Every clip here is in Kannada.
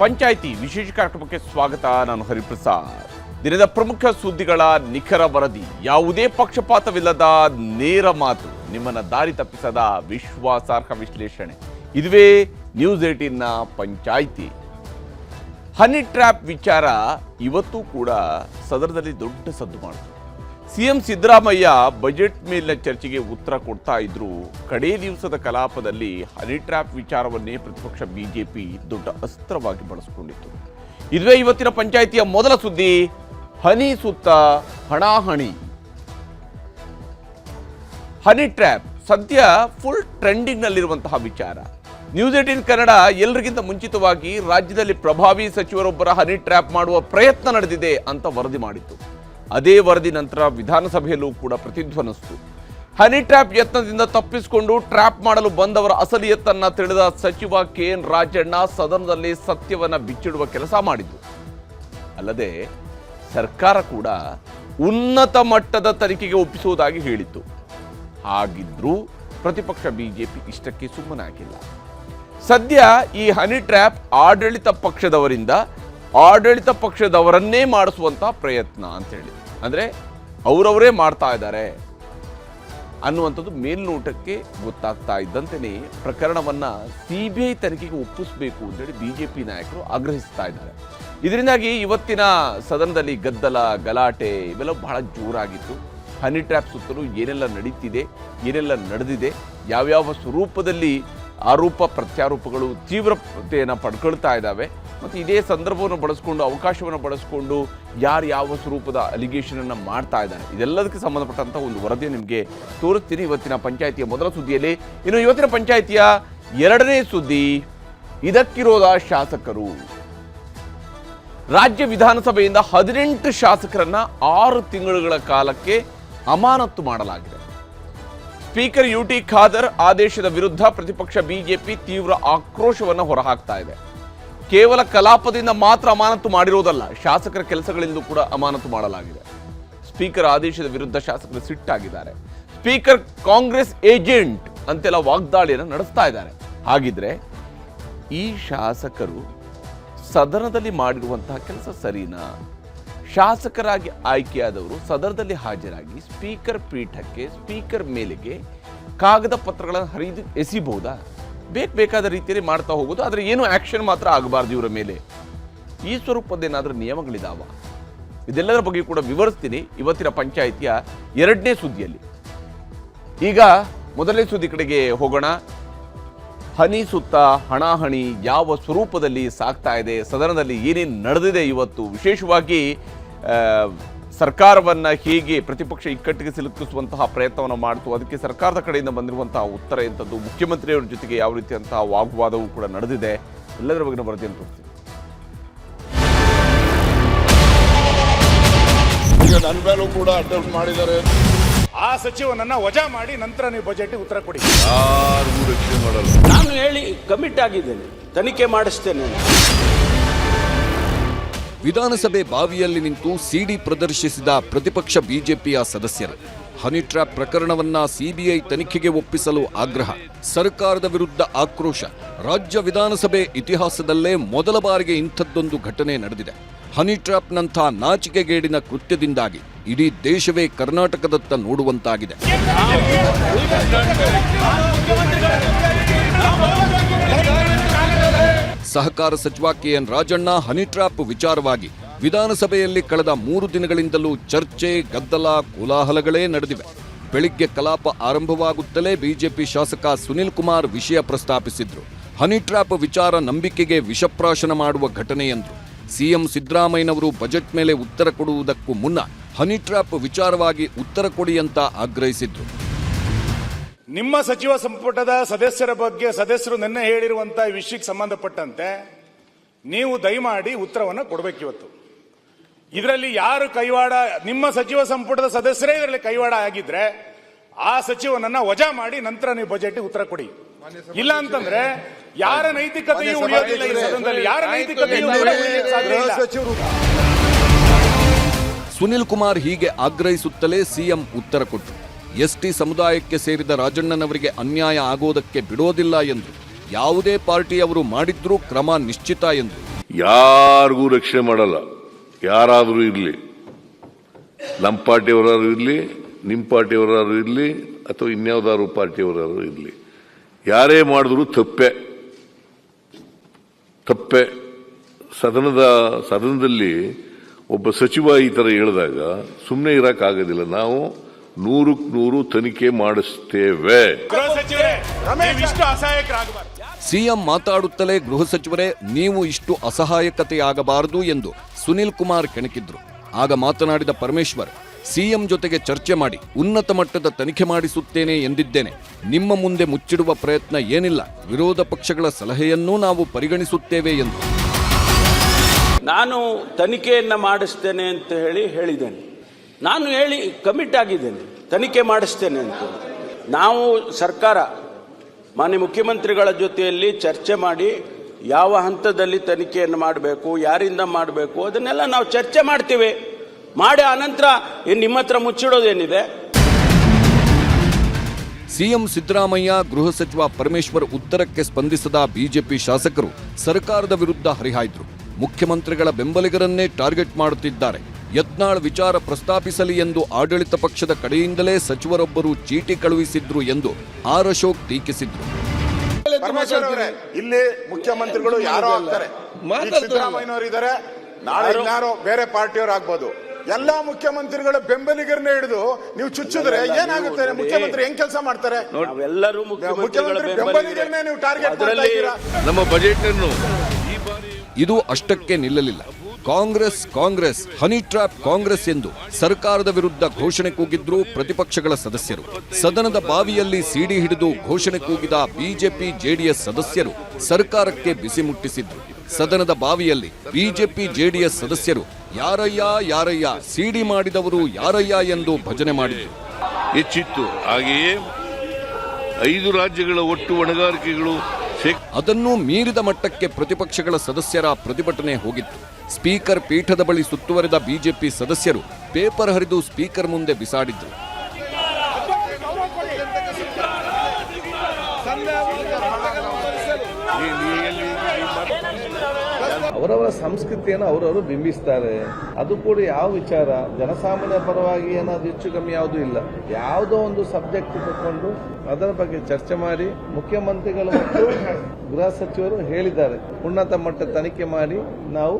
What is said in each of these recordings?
ಪಂಚಾಯಿತಿ ವಿಶೇಷ ಕಾರ್ಯಕ್ರಮಕ್ಕೆ ಸ್ವಾಗತ, ನಾನು ಹರಿಪ್ರಸಾದ್. ದಿನದ ಪ್ರಮುಖ ಸುದ್ದಿಗಳ ನಿಖರ ವರದಿ, ಯಾವುದೇ ಪಕ್ಷಪಾತವಿಲ್ಲದ ನೇರ ಮಾತು, ನಿಮ್ಮನ್ನ ದಾರಿ ತಪ್ಪಿಸದ ವಿಶ್ವಾಸಾರ್ಹ ವಿಶ್ಲೇಷಣೆ. ಇದುವೇ ನ್ಯೂಸ್ ಏಟೀನ್ನ ಪಂಚಾಯಿತಿ. ಹನಿ ಟ್ರ್ಯಾಪ್ ವಿಚಾರ ಇವತ್ತು ಕೂಡ ಸದನದಲ್ಲಿ ದೊಡ್ಡ ಸದ್ದು ಮಾಡಿತು. ಸಿಎಂ ಸಿದ್ದರಾಮಯ್ಯ ಬಜೆಟ್ ಮೇಲಿನ ಚರ್ಚೆಗೆ ಉತ್ತರ ಕೊಡ್ತಾ ಇದ್ರು. ಕಡೇ ದಿವಸದ ಕಲಾಪದಲ್ಲಿ ಹನಿ ಟ್ರ್ಯಾಪ್ ವಿಚಾರವನ್ನೇ ಪ್ರತಿಪಕ್ಷ ಬಿಜೆಪಿ ದೊಡ್ಡ ಅಸ್ತ್ರವಾಗಿ ಬಳಸಿಕೊಂಡಿತ್ತು. ಇದುವೇ ಇವತ್ತಿನ ಪಂಚಾಯಿತಿಯ ಮೊದಲ ಸುದ್ದಿ, ಹನಿ ಸುತ್ತ ಹಣಾಹಣಿ ಹನಿ ಟ್ರ್ಯಾಪ್ ಸದ್ಯ ಫುಲ್ ಟ್ರೆಂಡಿಂಗ್ನಲ್ಲಿರುವಂತಹ ವಿಚಾರ. ನ್ಯೂಸ್ ಏಟೀನ್ ಕನ್ನಡ ಎಲ್ಲರಿಗಿಂತ ಮುಂಚಿತವಾಗಿ ರಾಜ್ಯದಲ್ಲಿ ಪ್ರಭಾವಿ ಸಚಿವರೊಬ್ಬರ ಹನಿ ಟ್ರ್ಯಾಪ್ ಮಾಡುವ ಪ್ರಯತ್ನ ನಡೆದಿದೆ ಅಂತ ವರದಿ ಮಾಡಿತ್ತು. ಅದೇ ವರದಿ ನಂತರ ವಿಧಾನಸಭೆಯಲ್ಲೂ ಕೂಡ ಪ್ರತಿಧ್ವನಿಸಿತು. ಹನಿ ಟ್ರ್ಯಾಪ್ ಯತ್ನದಿಂದ ತಪ್ಪಿಸಿಕೊಂಡು ಟ್ರ್ಯಾಪ್ ಮಾಡಲು ಬಂದವರ ಅಸಲಿಯತ್ತನ್ನು ತಿಳಿದ ಸಚಿವ ಕೆ ಎನ್ ರಾಜಣ್ಣ ಸದನದಲ್ಲಿ ಸತ್ಯವನ್ನ ಬಿಚ್ಚಿಡುವ ಕೆಲಸ ಮಾಡಿದ್ದು. ಅಲ್ಲದೆ ಸರ್ಕಾರ ಕೂಡ ಉನ್ನತ ಮಟ್ಟದ ತನಿಖೆಗೆ ಒಪ್ಪಿಸುವುದಾಗಿ ಹೇಳಿತ್ತು. ಹಾಗಿದ್ರೂ ಪ್ರತಿಪಕ್ಷ ಬಿಜೆಪಿ ಇಷ್ಟಕ್ಕೆ ಸುಮ್ಮನಾಗಿಲ್ಲ. ಸದ್ಯ ಈ ಹನಿ ಟ್ರ್ಯಾಪ್ ಆಡಳಿತ ಪಕ್ಷದವರಿಂದ ಆಡಳಿತ ಪಕ್ಷದವರನ್ನೇ ಮಾಡಿಸುವಂಥ ಪ್ರಯತ್ನ ಅಂತೇಳಿ ಅಂದ್ರೆ ಅವರವರೇ ಮಾಡ್ತಾ ಇದ್ದಾರೆ ಅನ್ನುವಂಥದ್ದು ಮೇಲ್ನೋಟಕ್ಕೆ ಗೊತ್ತಾಗ್ತಾ ಇದ್ದಂತೆಯೇ ಪ್ರಕರಣವನ್ನ ಸಿ ಬಿ ಐ ತನಿಖೆಗೆ ಒಪ್ಪಿಸಬೇಕು ಅಂತೇಳಿ ಬಿಜೆಪಿ ನಾಯಕರು ಆಗ್ರಹಿಸ್ತಾ ಇದ್ದಾರೆ. ಇದರಿಂದಾಗಿ ಇವತ್ತಿನ ಸದನದಲ್ಲಿ ಗದ್ದಲ, ಗಲಾಟೆ ಇವೆಲ್ಲ ಬಹಳ ಜೋರಾಗಿತ್ತು. ಹನಿ ಟ್ರ್ಯಾಪ್ ಸುತ್ತಲೂ ಏನೆಲ್ಲ ನಡೀತಿದೆ, ಏನೆಲ್ಲ ನಡೆದಿದೆ, ಯಾವ್ಯಾವ ಸ್ವರೂಪದಲ್ಲಿ ಆರೋಪ, ಪ್ರತ್ಯಾರೋಪಗಳು, ತೀವ್ರತೆಯನ್ನು ಪಡ್ಕೊಳ್ತಾ ಇದ್ದಾವೆ ಮತ್ತು ಇದೇ ಸಂದರ್ಭವನ್ನು ಬಳಸ್ಕೊಂಡು, ಅವಕಾಶವನ್ನು ಬಳಸ್ಕೊಂಡು ಯಾರು ಯಾವ ಸ್ವರೂಪದ ಅಲಿಗೇಷನ್ ಅನ್ನ ಮಾಡ್ತಾ ಇದ್ದಾರೆ ಇದೆಲ್ಲದಕ್ಕೆ ಸಂಬಂಧಪಟ್ಟಂಥ ಒಂದು ವರದಿ ನಿಮಗೆ ತೋರಿಸ್ತೀನಿ ಇವತ್ತಿನ ಪಂಚಾಯಿತಿಯ ಮೊದಲ ಸುದ್ದಿಯಲ್ಲಿ. ಇನ್ನು ಇವತ್ತಿನ ಪಂಚಾಯಿತಿಯ ಎರಡನೇ ಸುದ್ದಿ, ಇದಕ್ಕಿರೋದ ಶಾಸಕರು. ರಾಜ್ಯ ವಿಧಾನಸಭೆಯಿಂದ ಹದಿನೆಂಟು ಶಾಸಕರನ್ನ ಆರು ತಿಂಗಳುಗಳ ಕಾಲಕ್ಕೆ ಅಮಾನತ್ತು ಮಾಡಲಾಗಿದೆ. ಸ್ಪೀಕರ್ ಯು ಟಿ ಖಾದರ್ ಆದೇಶದ ವಿರುದ್ಧ ಪ್ರತಿಪಕ್ಷ ಬಿಜೆಪಿ ತೀವ್ರ ಆಕ್ರೋಶವನ್ನು ಹೊರಹಾಕ್ತಾ ಇದೆ. ಕೇವಲ ಕಲಾಪದಿಂದ ಮಾತ್ರ ಅಮಾನತು ಮಾಡಿರುವುದಲ್ಲ ಶಾಸಕರ ಕೆಲಸಗಳಿಂದಲೂ ಕೂಡ ಅಮಾನತು ಮಾಡಲಾಗಿದೆ. ಸ್ಪೀಕರ್ ಆದೇಶದ ವಿರುದ್ಧ ಶಾಸಕರು ಸಿಟ್ಟಾಗಿದ್ದಾರೆ. ಸ್ಪೀಕರ್ ಕಾಂಗ್ರೆಸ್ ಏಜೆಂಟ್ ಅಂತೆಲ್ಲ ವಾಗ್ದಾಳಿಯನ್ನು ನಡೆಸ್ತಾ ಇದ್ದಾರೆ. ಹಾಗಿದ್ರೆ ಈ ಶಾಸಕರು ಸದನದಲ್ಲಿ ಮಾಡಿರುವಂತಹ ಕೆಲಸ ಸರಿನಾ? ಶಾಸಕರಾಗಿ ಆಯ್ಕೆಯಾದವರು ಸದನದಲ್ಲಿ ಹಾಜರಾಗಿ ಸ್ಪೀಕರ್ ಪೀಠಕ್ಕೆ, ಸ್ಪೀಕರ್ ಮೇಲೆಗೆ ಕಾಗದ ಪತ್ರಗಳನ್ನು ಹರಿದು ಎಸಿಬಹುದಾ? ಬೇಕು ಬೇಕಾದ ರೀತಿಯಲ್ಲಿ ಮಾಡ್ತಾ ಹೋಗೋದು, ಆದರೆ ಏನು ಆ್ಯಕ್ಷನ್ ಮಾತ್ರ ಆಗಬಾರ್ದು ಇವರ ಮೇಲೆ. ಈ ಸ್ವರೂಪದ್ದೇನಾದರೂ ನಿಯಮಗಳಿದಾವ? ಇದೆಲ್ಲದರ ಬಗ್ಗೆ ಕೂಡ ವಿವರಿಸ್ತೀನಿ. ಇವತ್ತಿನ ಪಂಚಾಯಿತಿಯ ಎರಡನೇ ಸುದ್ದಿಯಲ್ಲಿ. ಈಗ ಮೊದಲನೇ ಸುದ್ದಿ ಕಡೆಗೆ ಹೋಗೋಣ. ಹನಿ ಸುತ್ತ ಹಣಾಹಣಿ ಯಾವ ಸ್ವರೂಪದಲ್ಲಿ ಸಾಗ್ತಾ ಇದೆ, ಸದನದಲ್ಲಿ ಏನೇನು ನಡೆದಿದೆ ಇವತ್ತು? ವಿಶೇಷವಾಗಿ ಸರ್ಕಾರವನ್ನ ಹೀಗೆ ಪ್ರತಿಪಕ್ಷ ಇಕ್ಕಟ್ಟಿಗೆ ಸಿಲುಕಿಸುವಂತಹ ಪ್ರಯತ್ನವನ್ನು ಮಾಡ್ತು. ಅದಕ್ಕೆ ಸರ್ಕಾರದ ಕಡೆಯಿಂದ ಬಂದಿರುವಂತಹ ಉತ್ತರ ಎಂಥದ್ದು ಮುಖ್ಯಮಂತ್ರಿಯವರ ಜೊತೆಗೆ ಯಾವ ರೀತಿಯಂತಹ ವಾಗ್ವಾದವೂ ಕೂಡ ನಡೆದಿದೆ. ಎಲ್ಲದರ ಬಗ್ಗೆ ವರದಿಯನ್ನು ತೋರಿಸ್ತೀವಿ. ಈಗ ನನ್ನ ಮೇಲೂ ಕೂಡ ಅಟೆಂಪ್ಟ್ ಮಾಡಿದ್ದಾರೆ. ಆ ಸಚಿವನನ್ನ ವಜಾ ಮಾಡಿ ನಂತರ ನೀವು ಬಜೆಟ್ ಉತ್ತರ ಕೊಡಿ. ಯಾರು ಮಾಡಲ್ಲ. ನಾನು ಹೇಳಿ ಕಮಿಟ್ ಆಗಿದ್ದೇನೆ. ತನಿಖೆ ಮಾಡಿಸ್ತೇನೆ. ವಿಧಾನಸಭೆ ಬಾವಿಯಲ್ಲಿ ನಿಂತು ಸಿಡಿ ಪ್ರದರ್ಶಿಸಿದ ಪ್ರತಿಪಕ್ಷ ಬಿಜೆಪಿಯ ಸದಸ್ಯರು, ಹನಿ ಟ್ರ್ಯಾಪ್ ಪ್ರಕರಣವನ್ನ ಸಿಬಿಐ ತನಿಖೆಗೆ ಒಪ್ಪಿಸಲು ಆಗ್ರಹ, ಸರ್ಕಾರದ ವಿರುದ್ಧ ಆಕ್ರೋಶ. ರಾಜ್ಯ ವಿಧಾನಸಭೆ ಇತಿಹಾಸದಲ್ಲೇ ಮೊದಲ ಬಾರಿಗೆ ಇಂಥದ್ದೊಂದು ಘಟನೆ ನಡೆದಿದೆ. ಹನಿ ಟ್ರ್ಯಾಪ್ನಂಥ ನಾಚಿಕೆಗೇಡಿನ ಕೃತ್ಯದಿಂದಾಗಿ ಇಡೀ ದೇಶವೇ ಕರ್ನಾಟಕದತ್ತ ನೋಡುವಂತಾಗಿದೆ. ಸಹಕಾರ ಸಚಿವ ಕೆಎನ್ ರಾಜಣ್ಣ ಹನಿ ಟ್ರ್ಯಾಪ್ ವಿಚಾರವಾಗಿ ವಿಧಾನಸಭೆಯಲ್ಲಿ ಕಳೆದ ಮೂರು ದಿನಗಳಿಂದಲೂ ಚರ್ಚೆ, ಗದ್ದಲ, ಕೋಲಾಹಲಗಳೇ ನಡೆದಿವೆ. ಬೆಳಿಗ್ಗೆ ಕಲಾಪ ಆರಂಭವಾಗುತ್ತಲೇ ಬಿಜೆಪಿ ಶಾಸಕ ಸುನಿಲ್ ಕುಮಾರ್ ವಿಷಯ ಪ್ರಸ್ತಾಪಿಸಿದ್ರು. ಹನಿ ಟ್ರ್ಯಾಪ್ ವಿಚಾರ ನಂಬಿಕೆಗೆ ವಿಷಪ್ರಾಶನ ಮಾಡುವ ಘಟನೆ ಎಂದರು. ಸಿಎಂ ಸಿದ್ದರಾಮಯ್ಯನವರು ಬಜೆಟ್ ಮೇಲೆ ಉತ್ತರ ಕೊಡುವುದಕ್ಕೂ ಮುನ್ನ ಹನಿ ಟ್ರ್ಯಾಪ್ ವಿಚಾರವಾಗಿ ಉತ್ತರ ಕೊಡಿ ಅಂತ ಆಗ್ರಹಿಸಿದ್ರು. ನಿಮ್ಮ ಸಚಿವ ಸಂಪುಟದ ಸದಸ್ಯರ ಬಗ್ಗೆ ಸದಸ್ಯರು ನಿನ್ನೆ ಹೇಳಿರುವಂತಹ ವಿಷಯಕ್ಕೆ ಸಂಬಂಧಪಟ್ಟಂತೆ ನೀವು ದಯಮಾಡಿ ಉತ್ತರವನ್ನು ಕೊಡಬೇಕು ಇವತ್ತು. ಇದರಲ್ಲಿ ಯಾರು ಕೈವಾಡ ನಿಮ್ಮ ಸಚಿವ ಸಂಪುಟದ ಸದಸ್ಯರೇ ಇದರಲ್ಲಿ ಕೈವಾಡ ಆಗಿದ್ರೆ ಆ ಸಚಿವನನ್ನ ವಜಾ ಮಾಡಿ ನಂತರ ನೀವು ಬಜೆಟ್ ಉತ್ತರ ಕೊಡಿ. ಇಲ್ಲ ಅಂತಂದ್ರೆ ಯಾರ ನೈತಿಕತೆಯೂ ಉಳಿಯೋದಿಲ್ಲ ಈ ಸದನದಲ್ಲಿ ಯಾರ ನೈತಿಕತೆಯೂ ಸುನಿಲ್ ಕುಮಾರ್ ಹೀಗೆ ಆಗ್ರಹಿಸುತ್ತಲೇ ಸಿಎಂ ಉತ್ತರ ಕೊಟ್ಟರು. ಎಸ್ಟಿ ಸಮುದಾಯಕ್ಕೆ ಸೇರಿದ ರಾಜಣ್ಣನವರಿಗೆ ಅನ್ಯಾಯ ಆಗೋದಕ್ಕೆ ಬಿಡೋದಿಲ್ಲ ಎಂದು, ಯಾವುದೇ ಪಾರ್ಟಿಯವರು ಮಾಡಿದ್ರೂ ಕ್ರಮ ನಿಶ್ಚಿತ ಎಂದು. ಯಾರಿಗೂ ರಕ್ಷಣೆ ಮಾಡಲ್ಲ. ಯಾರಾದರೂ ಇರಲಿ. ನಮ್ಮ ಪಾರ್ಟಿಯವರಾದ್ರು ಇರಲಿ, ನಿಮ್ಮ ಪಾರ್ಟಿಯವರಾದ್ರು ಇರಲಿ, ಅಥವಾ ಇನ್ಯಾವುದಾದ್ರು ಪಾರ್ಟಿಯವರಾದ್ರು ಇರಲಿ. ಯಾರೇ ಮಾಡಿದ್ರು ತಪ್ಪೆ. ತಪ್ಪೆ. ಸದನದ, ಸದನದಲ್ಲಿ ಒಬ್ಬ ಸಚಿವ ಈ ಥರ ಹೇಳಿದಾಗ ಸುಮ್ಮನೆ ಇರೋಕ್ಕಾಗೋದಿಲ್ಲ. ನಾವು ನೂರಕ್ಕೆ ನೂರು ತನಿಖೆ ಮಾಡಿಸ್ತೇವೆ. ಗೃಹ ಸಚಿವರೇ ನೀವು ಇಷ್ಟು ಅಸಹಾಯಕರಾಗಬಾರ್ದು. ಸಿಎಂ ಮಾತಾಡುತ್ತಲೇ ಗೃಹ ಸಚಿವರೇ ನೀವು ಇಷ್ಟು ಅಸಹಾಯಕತೆಯಾಗಬಾರದು ಎಂದು ಸುನಿಲ್ ಕುಮಾರ್ ಕೆಣಕಿದ್ರು. ಆಗ ಮಾತನಾಡಿದ ಪರಮೇಶ್ವರ್ ಸಿಎಂ ಜೊತೆಗೆ ಚರ್ಚೆ ಮಾಡಿ ಉನ್ನತ ಮಟ್ಟದ ತನಿಖೆ ಮಾಡಿಸುತ್ತೇನೆ ಎಂದಿದ್ದೇನೆ. ನಿಮ್ಮ ಮುಂದೆ ಮುಚ್ಚಿಡುವ ಪ್ರಯತ್ನ ಏನಿಲ್ಲ ವಿರೋಧ ಪಕ್ಷಗಳ ಸಲಹೆಯನ್ನೂ ನಾವು ಪರಿಗಣಿಸುತ್ತೇವೆ ಎಂದು. ನಾನು ತನಿಖೆಯನ್ನು ಮಾಡಿಸ್ತೇನೆ ಅಂತ ಹೇಳಿ ಹೇಳಿದ್ದೇನೆ. ನಾನು ಹೇಳಿ ಕಮಿಟ್ ಆಗಿದ್ದೇನೆ, ತನಿಖೆ ಮಾಡಿಸ್ತೇನೆ ಅಂತ ನಾವು ಸರ್ಕಾರ, ಮಾನ್ಯ ಮುಖ್ಯಮಂತ್ರಿಗಳ ಜೊತೆಯಲ್ಲಿ ಚರ್ಚೆ ಮಾಡಿ ಯಾವ ಹಂತದಲ್ಲಿ ತನಿಖೆಯನ್ನು ಮಾಡಬೇಕು, ಯಾರಿಂದ ಮಾಡಬೇಕು, ಅದನ್ನೆಲ್ಲ ನಾವು ಚರ್ಚೆ ಮಾಡ್ತೀವಿ. ಮಾಡಿ ಆನಂತರ ನಿಮ್ಮ ಹತ್ರ ಮುಚ್ಚಿಡೋದೇನಿದೆ? ಸಿಎಂ ಸಿದ್ದರಾಮಯ್ಯ, ಗೃಹ ಸಚಿವ ಪರಮೇಶ್ವರ್ ಉತ್ತರಕ್ಕೆ ಸ್ಪಂದಿಸದ ಬಿಜೆಪಿ ಶಾಸಕರು ಸರ್ಕಾರದ ವಿರುದ್ಧ ಹರಿಹಾಯ್ದರು. ಮುಖ್ಯಮಂತ್ರಿಗಳ ಬೆಂಬಲಿಗರನ್ನೇ ಟಾರ್ಗೆಟ್ ಮಾಡುತ್ತಿದ್ದಾರೆ. ಯತ್ನಾಳ್ ವಿಚಾರ ಪ್ರಸ್ತಾಪಿಸಲಿ ಎಂದು ಆಡಳಿತ ಪಕ್ಷದ ಕಡೆಯಿಂದಲೇ ಸಚಿವರೊಬ್ಬರು ಚೀಟಿ ಕಳುಹಿಸಿದ್ರು ಎಂದು ಆರ್ ಅಶೋಕ್ ಟೀಕಿಸಿದ್ರು. ಇಲ್ಲಿ ಮುಖ್ಯಮಂತ್ರಿಗಳು ಯಾರೋ ಆಗ್ತಾರೆ. ಸಿದ್ದರಾಮಯ್ಯನವರು ಇದ್ದಾರೆ. ನಾಳೆ ಯಾರೋ ಬೇರೆ ಪಾರ್ಟಿಯವರು ಆಗ್ಬೋದು. ಎಲ್ಲಾ ಮುಖ್ಯಮಂತ್ರಿಗಳ ಬೆಂಬಲಿಗರನ್ನ ಹಿಡಿದು ನೀವು ಚುಚ್ಚಿದ್ರೆ ಏನಾಗುತ್ತೆ? ಮುಖ್ಯಮಂತ್ರಿ ಹೆಂಗ್ ಕೆಲಸ ಮಾಡ್ತಾರೆ? ಎಲ್ಲರೂ ಮುಖ್ಯಮಂತ್ರಿಗಳ ಮುಖ್ಯಮಂತ್ರಿ ಬೆಂಬಲಿಗರನ್ನೇ ನೀವು ಟಾರ್ಗೆಟ್ ಮಾಡ್ತಾ ಇದ್ದೀರಾ? ನಮ್ಮ ಬಜೆಟ್ ಅನ್ನು ಇದು ಅಷ್ಟಕ್ಕೆ ನಿಲ್ಲಲಿಲ್ಲ. ಕಾಂಗ್ರೆಸ್ ಕಾಂಗ್ರೆಸ್ ಹನಿ ಟ್ರ್ಯಾಪ್ ಕಾಂಗ್ರೆಸ್ ಎಂದು ಸರ್ಕಾರದ ವಿರುದ್ಧ ಘೋಷಣೆ ಕೂಗಿದ್ರು ಪ್ರತಿಪಕ್ಷಗಳ ಸದಸ್ಯರು. ಸದನದ ಬಾವಿಯಲ್ಲಿ ಸಿಡಿ ಹಿಡಿದು ಘೋಷಣೆ ಕೂಗಿದ ಬಿಜೆಪಿ ಜೆಡಿಎಸ್ ಸದಸ್ಯರು ಸರ್ಕಾರಕ್ಕೆ ಬಿಸಿ ಮುಟ್ಟಿಸಿದ್ರು. ಸದನದ ಬಾವಿಯಲ್ಲಿ ಬಿಜೆಪಿ, ಜೆಡಿಎಸ್ ಸದಸ್ಯರು ಯಾರಯ್ಯ ಯಾರಯ್ಯ, ಸಿಡಿ ಮಾಡಿದವರು ಯಾರಯ್ಯ ಎಂದು ಭಜನೆ ಮಾಡಿದ್ರು. ಹೆಚ್ಚಿತ್ತು ಹಾಗೆಯೇ ಐದು ರಾಜ್ಯಗಳ ಒಟ್ಟು ಹೊಣೆಗಾರಿಕೆಗಳು ಅದನ್ನೂ ಮೀರಿದ ಮಟ್ಟಕ್ಕೆ ಪ್ರತಿಪಕ್ಷಗಳ ಸದಸ್ಯರ ಪ್ರತಿಭಟನೆ ಹೋಗಿತ್ತು. ಸ್ಪೀಕರ್ ಪೀಠದ ಬಳಿ ಸುತ್ತುವರೆದ ಬಿಜೆಪಿ ಸದಸ್ಯರು ಪೇಪರ್ ಹರಿದು ಸ್ಪೀಕರ್ ಮುಂದೆ ಬಿಸಾಡಿದ್ರು. ಅವರವರ ಸಂಸ್ಕೃತಿಯನ್ನು ಅವರವರು ಬಿಂಬಿಸ್ತಾರೆ. ಅದು ಕೂಡ ಯಾವ ವಿಚಾರ? ಜನಸಾಮಾನ್ಯ ಪರವಾಗಿ ಏನಾದ್ರು ಹೆಚ್ಚು ಕಮ್ಮಿ ಯಾವುದೂ ಇಲ್ಲ. ಯಾವುದೋ ಒಂದು ಸಬ್ಜೆಕ್ಟ್ ತಗೊಂಡು ಅದರ ಬಗ್ಗೆ ಚರ್ಚೆ ಮಾಡಿ ಮುಖ್ಯಮಂತ್ರಿಗಳು ಮತ್ತು ಗೃಹ ಸಚಿವರು ಹೇಳಿದ್ದಾರೆ. ಉನ್ನತ ಮಟ್ಟ ತನಿಖೆ ಮಾಡಿ ನಾವು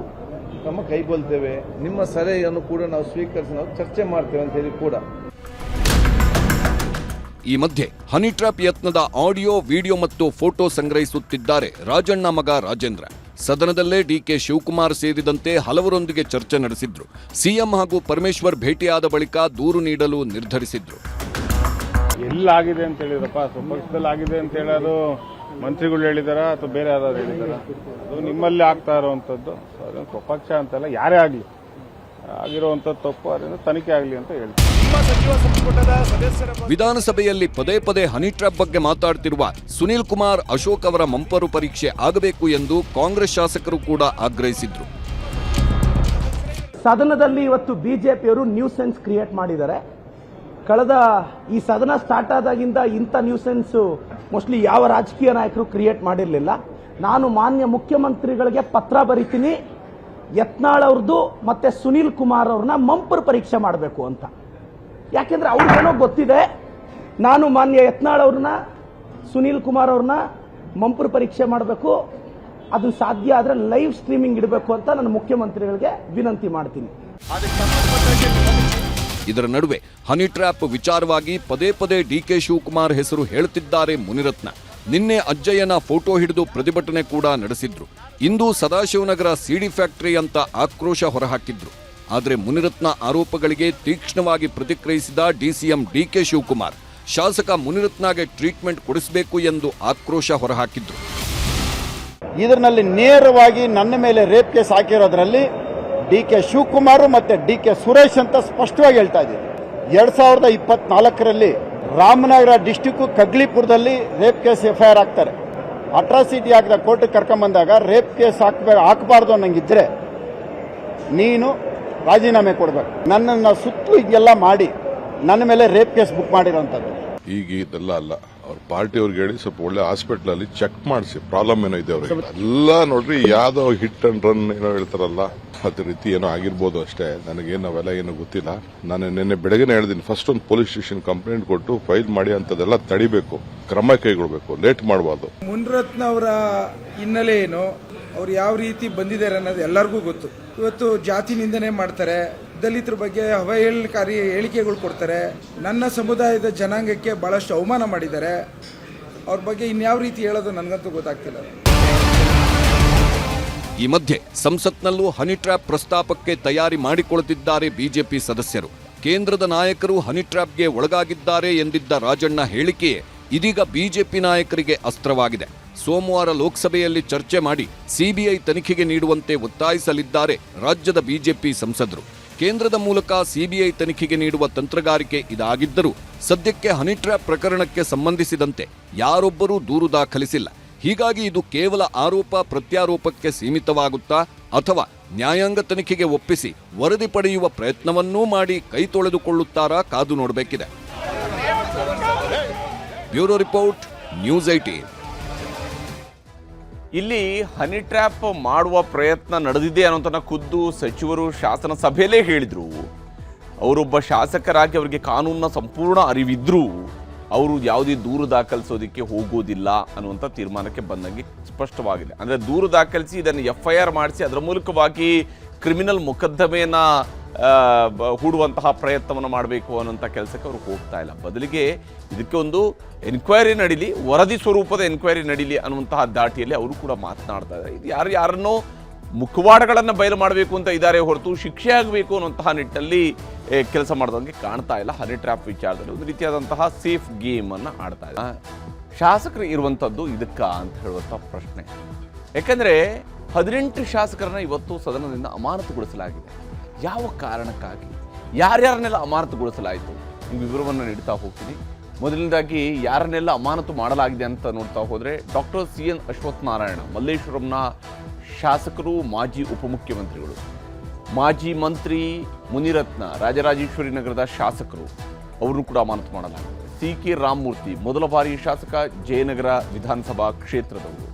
ತಮ್ಮ ಕೈಗೊಳ್ತೇವೆ ನಿಮ್ಮ ಸಲಹೆಯನ್ನು ಕೂಡ ನಾವು ಸ್ವೀಕರಿಸಿ ನಾವು ಚರ್ಚೆ ಮಾಡ್ತೇವೆ ಅಂತ ಹೇಳಿ ಕೂಡ. ಈ ಮಧ್ಯೆ ಹನಿಟ್ರಾಪ್ ಯತ್ನದ ಆಡಿಯೋ, ವಿಡಿಯೋ ಮತ್ತು ಫೋಟೋ ಸಂಗ್ರಹಿಸುತ್ತಿದ್ದಾರೆ ರಾಜಣ್ಣ ಮಗ ರಾಜೇಂದ್ರ. ಸದನದಲ್ಲೇ ಡಿಕೆ ಶಿವಕುಮಾರ್ ಸೇರಿದಂತೆ ಹಲವರೊಂದಿಗೆ ಚರ್ಚೆ ನಡೆಸಿದ್ರು. ಸಿಎಂ ಹಾಗೂ ಪರಮೇಶ್ವರ್ ಭೇಟಿಯಾದ ಬಳಿಕ ದೂರು ನೀಡಲು ನಿರ್ಧರಿಸಿದ್ರು. ಎಲ್ಲಾಗಿದೆ ಅಂತ ಹೇಳಿದ್ರಪ್ಪ. ಸ್ವಪಕ್ಷದಲ್ಲಿ ಆಗಿದೆ ಅಂತ ಹೇಳೋದು ಮಂತ್ರಿಗಳು ಹೇಳಿದಾರ ಅಥವಾ ಬೇರೆ ಯಾರಾದ್ರು ಹೇಳಿದಾರ? ಅದು ನಿಮ್ಮಲ್ಲಿ ಆಗ್ತಾ ಇರುವಂತದ್ದು ಅದೇನು ಸ್ವಪಕ್ಷ ಅಂತಲ್ಲ, ಯಾರೇ ಆಗಲಿ. ಆಗಿರುವಂಥದ್ದು ತಪ್ಪು, ಅದರಿಂದ ತನಿಖೆ ಆಗಲಿ ಅಂತ ಹೇಳ್ತೀನಿ. ನಿಮ್ಮ ಸಚಿವ ಸಂಪುಟದ ಸದಸ್ಯರ ವಿಧಾನಸಭೆಯಲ್ಲಿ ಪದೇ ಪದೇ ಹನಿ ಟ್ರ್ಯಾಪ್ ಬಗ್ಗೆ ಮಾತಾಡ್ತಿರುವ ಸುನೀಲ್ ಕುಮಾರ್ ಅಶೋಕ್ ಅವರ ಮಂಪರು ಪರೀಕ್ಷೆ ಆಗಬೇಕು ಎಂದು ಕಾಂಗ್ರೆಸ್ ಶಾಸಕರು ಕೂಡ ಆಗ್ರಹಿಸಿದ್ರು. ಸದನದಲ್ಲಿ ಇವತ್ತು ಬಿಜೆಪಿಯವರು ನ್ಯೂಸೆನ್ಸ್ ಕ್ರಿಯೇಟ್ ಮಾಡಿದ್ದಾರೆ. ಕಳೆದ ಈ ಸದನ ಸ್ಟಾರ್ಟ್ ಆದಾಗಿಂದ ಇಂಥ ನ್ಯೂಸೆನ್ಸ್ ಮೋಸ್ಟ್ಲಿ ಯಾವ ರಾಜಕೀಯ ನಾಯಕರು ಕ್ರಿಯೇಟ್ ಮಾಡಿರಲಿಲ್ಲ. ನಾನು ಮಾನ್ಯ ಮುಖ್ಯಮಂತ್ರಿಗಳಿಗೆ ಪತ್ರ ಬರಿತೀನಿ. ಯತ್ನಾಳ್ ಅವ್ರದ್ದು ಮತ್ತೆ ಸುನೀಲ್ ಕುಮಾರ್ ಅವ್ರನ್ನ ಮಂಪರು ಪರೀಕ್ಷೆ ಮಾಡಬೇಕು ಅಂತ. ಯಾಕೆಂದ್ರೆ ಅವ್ರಿಗೇನೋ ಗೊತ್ತಿದೆ. ನಾನು ಮಾನ್ಯ ಯತ್ನಾಳ್ ಅವ್ರನ್ನ, ಸುನೀಲ್ ಕುಮಾರ್ ಅವ್ರನ್ನ ಮಂಪರ್ ಪರೀಕ್ಷೆ ಮಾಡಬೇಕು. ಅದು ಸಾಧ್ಯ ಆದರೆ ಲೈವ್ ಸ್ಟ್ರೀಮಿಂಗ್ ಇಡಬೇಕು ಅಂತ ನಾನು ಮುಖ್ಯಮಂತ್ರಿಗಳಿಗೆ ವಿನಂತಿ ಮಾಡ್ತೀನಿ. ಇದರ ನಡುವೆ ಹನಿ ಟ್ರ್ಯಾಪ್ ವಿಚಾರವಾಗಿ ಪದೇ ಪದೇ ಡಿ ಕೆ ಶಿವಕುಮಾರ್ ಹೆಸರು ಹೇಳುತ್ತಿದ್ದಾರೆ ಮುನಿರತ್ನ. ನಿನ್ನೆ ಅಜ್ಜಯ್ಯನ ಫೋಟೋ ಹಿಡಿದು ಪ್ರತಿಭಟನೆ ಕೂಡ ನಡೆಸಿದ್ರು. ಇಂದು ಸದಾಶಿವನಗರ ಸಿಡಿ ಫ್ಯಾಕ್ಟರಿ ಅಂತ ಆಕ್ರೋಶ ಹೊರಹಾಕಿದ್ರು. ಆದರೆ ಮುನಿರತ್ನ ಆರೋಪಗಳಿಗೆ ತೀಕ್ಷ್ಣವಾಗಿ ಪ್ರತಿಕ್ರಿಯಿಸಿದ ಡಿಸಿಎಂ ಡಿಕೆ ಶಿವಕುಮಾರ್, ಶಾಸಕ ಮುನಿರತ್ನಗೆ ಟ್ರೀಟ್ಮೆಂಟ್ ಕೊಡಿಸಬೇಕು ಎಂದು ಆಕ್ರೋಶ ಹೊರಹಾಕಿದ್ರು. ಇದರಲ್ಲಿ ನೇರವಾಗಿ ನನ್ನ ಮೇಲೆ ರೇಪ್ ಕೇಸ್ ಹಾಕಿರೋದ್ರಲ್ಲಿ ಡಿ ಕೆ ಶಿವಕುಮಾರ್ ಮತ್ತೆ ಡಿ ಕೆ ಸುರೇಶ್ ಅಂತ ಸ್ಪಷ್ಟವಾಗಿ ಹೇಳ್ತಾ ಇದ್ದೀನಿ. ಎರಡ್ ಸಾವಿರದ ಇಪ್ಪತ್ನಾಲ್ಕರಲ್ಲಿ Ramanagara district ಕಗ್ಲಿಪುರದಲ್ಲಿ rape case F I R ಹಾಕ್ತಾರೆ. ಅಟ್ರಾಸಿಟಿ ಹಾಕಿದ ಕೋರ್ಟ್ಗೆ ಕರ್ಕೊಂಬಂದಾಗ ರೇಪ್ ಕೇಸ್ ಹಾಕ್ಬೇಕು ಹಾಕಬಾರ್ದು ಅನ್ನಂಗಿದ್ರೆ ನೀನು ರಾಜೀನಾಮೆ ಕೊಡಬೇಕು. ನನ್ನನ್ನು ಸುತ್ತಲೂ ಇದೆಲ್ಲ ಮಾಡಿ ನನ್ನ ಮೇಲೆ ರೇಪ್ ಕೇಸ್ ಬುಕ್ ಮಾಡಿರೋಂಥದ್ದು. ಈಗ ಇದೆಲ್ಲ ಅಲ್ಲ. ಅವ್ರ ಪಾರ್ಟಿ ಅವ್ರಿಗೆ ಹೇಳಿ ಸ್ವಲ್ಪ ಒಳ್ಳೆ ಹಾಸ್ಪಿಟಲ್ ಅಲ್ಲಿ ಚೆಕ್ ಮಾಡಿಸಿ. ಪ್ರಾಬ್ಲಮ್ ಏನೋ ಇದೆ ಅವ್ರಿಗೆ. ಎಲ್ಲ ನೋಡ್ರಿ ಯಾವ್ದೋ ಹಿಟ್ ಅಂಡ್ ರನ್ ಏನೋ ಹೇಳ್ತಾರಲ್ಲ. ಅದೇ ರೀತಿ ಏನೋ ಆಗಿರ್ಬೋದು ಅಷ್ಟೇ. ನನಗೇನು ಅವೆಲ್ಲ ಏನು ಗೊತ್ತಿಲ್ಲ. ನಾನು ನಿನ್ನೆ ಬೆಳಗ್ಗೆ ಹೇಳಿದ್ದೀನಿ ಫಸ್ಟ್ ಒಂದು ಪೊಲೀಸ್ ಸ್ಟೇಷನ್ ಕಂಪ್ಲೇಂಟ್ ಕೊಟ್ಟು ಫೈಲ್ ಮಾಡಿ ಅಂತದೆಲ್ಲ ತಡಿಬೇಕು. ಕ್ರಮ ಕೈಗೊಳ್ಬೇಕು. ಲೇಟ್ ಮಾಡಬಾರ್ದು. ಮುನ್ರತ್ನ ಅವರ ಹಿನ್ನೆಲೆ ಏನು? ಅವ್ರು ಯಾವ ರೀತಿ ಬಂದಿದ್ದಾರೆ ಅನ್ನೋದು ಎಲ್ಲರಿಗೂ ಗೊತ್ತು. ಇವತ್ತು ಜಾತಿ ನಿಂದನೆ ಮಾಡ್ತಾರೆ, ದಲಿತರ ಬಗ್ಗೆ ಅವಹೇಳನಕಾರಿ ಹೇಳಿಕೆಗಳು ಕೊಡ್ತಾರೆ, ನನ್ನ ಸಮುದಾಯದ ಜನಾಂಗಕ್ಕೆ ಬಹಳಷ್ಟು ಅವಮಾನ ಮಾಡಿದ್ದಾರೆ. ಅವ್ರ ಬಗ್ಗೆ ಇನ್ಯಾವ ರೀತಿ ಹೇಳೋದು ನನಗಂತೂ ಗೊತ್ತಾಗ್ತಿಲ್ಲ. ಈ ಮಧ್ಯೆ ಸಂಸತ್ನಲ್ಲೂ ಹನಿ ಟ್ರ್ಯಾಪ್ ಪ್ರಸ್ತಾಪಕ್ಕೆ ತಯಾರಿ ಮಾಡಿಕೊಳ್ಳುತ್ತಿದ್ದಾರೆ ಬಿಜೆಪಿ ಸದಸ್ಯರು. ಕೇಂದ್ರದ ನಾಯಕರು ಹನಿ ಟ್ರ್ಯಾಪ್ಗೆ ಒಳಗಾಗಿದ್ದಾರೆ ಎಂದಿದ್ದ ರಾಜಣ್ಣ ಹೇಳಿಕೆಯೇ ಇದೀಗ ಬಿಜೆಪಿ ನಾಯಕರಿಗೆ ಅಸ್ತ್ರವಾಗಿದೆ. ಸೋಮವಾರ ಲೋಕಸಭೆಯಲ್ಲಿ ಚರ್ಚೆ ಮಾಡಿ ಸಿಬಿಐ ತನಿಖೆಗೆ ನೀಡುವಂತೆ ಒತ್ತಾಯಿಸಲಿದ್ದಾರೆ ರಾಜ್ಯದ ಬಿಜೆಪಿ ಸಂಸದರು. ಕೇಂದ್ರದ ಮೂಲಕ ಸಿಬಿಐ ತನಿಖೆಗೆ ನೀಡುವ ತಂತ್ರಗಾರಿಕೆ ಇದಾಗಿದ್ದರೂ ಸದ್ಯಕ್ಕೆ ಹನಿ ಟ್ರ್ಯಾಪ್ ಪ್ರಕರಣಕ್ಕೆ ಸಂಬಂಧಿಸಿದಂತೆ ಯಾರೊಬ್ಬರೂ ದೂರು ದಾಖಲಿಸಿಲ್ಲ. ಹೀಗಾಗಿ ಇದು ಕೇವಲ ಆರೋಪ ಪ್ರತ್ಯಾರೋಪಕ್ಕೆ ಸೀಮಿತವಾಗುತ್ತಾ ಅಥವಾ ನ್ಯಾಯಾಂಗ ತನಿಖೆಗೆ ಒಪ್ಪಿಸಿ ವರದಿ ಪಡೆಯುವ ಪ್ರಯತ್ನವನ್ನೂ ಮಾಡಿ ಕೈ ತೊಳೆದುಕೊಳ್ಳುತ್ತಾರಾ ಕಾದು ನೋಡಬೇಕಿದೆ. ಬ್ಯೂರೋ ರಿಪೋರ್ಟ್, ನ್ಯೂಸ್ ಐಟೀನ್ ಇಲ್ಲಿ ಹನಿ ಟ್ರ್ಯಾಪ್ ಮಾಡುವ ಪ್ರಯತ್ನ ನಡೆದಿದೆ ಅನ್ನೋದನ್ನ ಖುದ್ದು ಸಚಿವರು ಶಾಸನ ಸಭೆಯಲ್ಲೇ ಹೇಳಿದರು. ಅವರೊಬ್ಬ ಶಾಸಕರಾಗಿ ಅವರಿಗೆ ಕಾನೂನಿನ ಸಂಪೂರ್ಣ ಅರಿವಿದ್ರೂ ಅವರು ಯಾವುದೇ ದೂರು ದಾಖಲಿಸೋದಕ್ಕೆ ಹೋಗೋದಿಲ್ಲ ಅನ್ನುವಂಥ ತೀರ್ಮಾನಕ್ಕೆ ಬಂದಂಗೆ ಸ್ಪಷ್ಟವಾಗಿದೆ. ಅಂದರೆ ದೂರು ದಾಖಲಿಸಿ ಇದನ್ನು ಎಫ್ ಐ ಆರ್ ಮಾಡಿಸಿ ಅದರ ಮೂಲಕವಾಗಿ ಕ್ರಿಮಿನಲ್ ಮೊಕದ್ದಮೆಯನ್ನು ಹೂಡುವಂತಹ ಪ್ರಯತ್ನವನ್ನು ಮಾಡಬೇಕು ಅನ್ನೋಂಥ ಕೆಲಸಕ್ಕೆ ಅವರು ಹೋಗ್ತಾ ಇಲ್ಲ. ಬದಲಿಗೆ ಇದಕ್ಕೆ ಒಂದು ಎನ್ಕ್ವೈರಿ ನಡೀಲಿ, ವರದಿ ಸ್ವರೂಪದ ಎನ್ಕ್ವೈರಿ ನಡೀಲಿ ಅನ್ನುವಂತಹ ದಾಟಿಯಲ್ಲಿ ಅವರು ಕೂಡ ಮಾತನಾಡ್ತಾ ಇದ್ದಾರೆ. ಇದು ಯಾರು, ಯಾರನ್ನೋ ಮುಖವಾಡಗಳನ್ನು ಬಯಲು ಮಾಡಬೇಕು ಅಂತ ಇದ್ದಾರೆ ಹೊರತು ಶಿಕ್ಷೆ ಆಗಬೇಕು ಅನ್ನುವಂತಹ ನಿಟ್ಟಿನಲ್ಲಿ ಕೆಲಸ ಮಾಡಿದಂಗೆ ಕಾಣ್ತಾ ಇಲ್ಲ. ಹನಿ ಟ್ರ್ಯಾಪ್ ವಿಚಾರದಲ್ಲಿ ಒಂದು ರೀತಿಯಾದಂತಹ ಸೇಫ್ ಗೇಮ್ ಅನ್ನು ಆಡ್ತಾ ಇದೆ ಶಾಸಕರು ಇರುವಂಥದ್ದು ಇದಕ್ಕ ಅಂತ ಹೇಳುವಂಥ ಪ್ರಶ್ನೆ. ಯಾಕಂದ್ರೆ ಹದಿನೆಂಟು ಶಾಸಕರನ್ನು ಇವತ್ತು ಸದನದಿಂದ ಅಮಾನತುಗೊಳಿಸಲಾಗಿದೆ. ಯಾವ ಕಾರಣಕ್ಕಾಗಿ ಯಾರ್ಯಾರನ್ನೆಲ್ಲ ಅಮಾನತುಗೊಳಿಸಲಾಯಿತು ಈ ವಿವರವನ್ನು ನೀಡ್ತಾ ಹೋಗ್ತೀನಿ. ಮೊದಲನೇದಾಗಿ ಯಾರನ್ನೆಲ್ಲ ಅಮಾನತು ಮಾಡಲಾಗಿದೆ ಅಂತ ನೋಡ್ತಾ ಹೋದರೆ doctor C N Ashwath Narayana ಮಲ್ಲೇಶ್ವರಂನ ಶಾಸಕರು, ಮಾಜಿ ಉಪಮುಖ್ಯಮಂತ್ರಿಗಳು. ಮಾಜಿ ಮಂತ್ರಿ ಮುನಿರತ್ನ, ರಾಜರಾಜೇಶ್ವರಿ ನಗರದ ಶಾಸಕರು, ಅವರನ್ನು ಕೂಡ ಅಮಾನತು ಮಾಡಲಾಗಿದೆ. ಸಿ ಕೆ ರಾಮಮೂರ್ತಿ, ಮೊದಲ ಬಾರಿ ಶಾಸಕ, ಜಯನಗರ ವಿಧಾನಸಭಾ ಕ್ಷೇತ್ರದವರು.